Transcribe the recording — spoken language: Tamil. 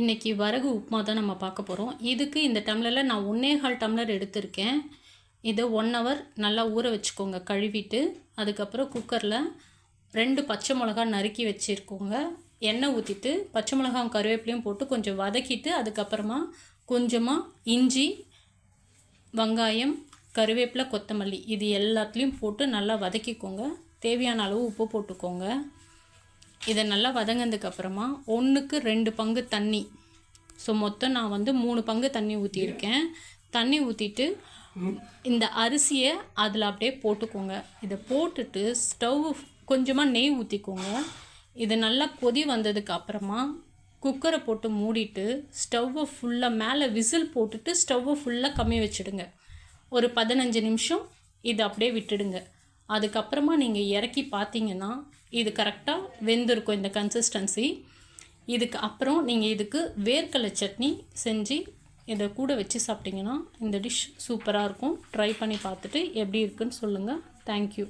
இன்றைக்கி வரகு உப்புமா தான் நம்ம பார்க்க போகிறோம் இதுக்கு இந்த டம்ளரில் நான் ஒன்றே கால் டம்ளர் எடுத்திருக்கேன். இதை ஒன் ஹவர் நல்லா ஊற வச்சுக்கோங்க கழுவிட்டு. அதுக்கப்புறம் குக்கரில் ரெண்டு பச்சை மிளகா நறுக்கி வச்சுருக்கோங்க. எண்ணெய் ஊற்றிட்டு பச்சை மிளகாய் கருவேப்பிலையும் போட்டு கொஞ்சம் வதக்கிட்டு அதுக்கப்புறமா கொஞ்சமாக இஞ்சி வெங்காயம் கருவேப்பிலை கொத்தமல்லி இது எல்லாத்துலேயும் போட்டு நல்லா வதக்கிக்கோங்க. தேவையான அளவு உப்பு போட்டுக்கோங்க. இதை நல்லா வதங்கினதுக்கு அப்புறமா ஒன்றுக்கு ரெண்டு பங்கு தண்ணி. ஸோ மொத்தம் நான் வந்து மூணு பங்கு தண்ணி ஊற்றியிருக்கேன் தண்ணி ஊற்றிட்டு இந்த அரிசியை அதில் அப்படியே போட்டுக்கோங்க. இதை போட்டுட்டு ஸ்டவ் கொஞ்சமாக நெய் ஊற்றிக்கோங்க இது நல்லா கொதி வந்ததுக்கு அப்புறமா குக்கரை போட்டு மூடிட்டு ஸ்டவ்வை ஃபுல்லாக மேலே விசில் போட்டுட்டு ஸ்டவ்வை ஃபுல்லாக கம்மி வச்சுடுங்க. ஒரு பதினஞ்சு நிமிஷம் இதை அப்படியே விட்டுடுங்க. அதுக்கப்புறமா நீங்கள் இறக்கி பார்த்தீங்கன்னா இது கரெக்டாக வெந்திருக்கும் இந்த கன்சிஸ்டன்சி இதுக்கு அப்புறம் நீங்கள் இதுக்கு வேர்க்கடலை சட்னி செஞ்சு இதை கூட வச்சு சாப்பிட்டிங்கன்னா இந்த டிஷ் சூப்பராக இருக்கும். ட்ரை பண்ணி பார்த்துட்டு எப்படி இருக்குன்னு சொல்லுங்கள் தேங்க்யூ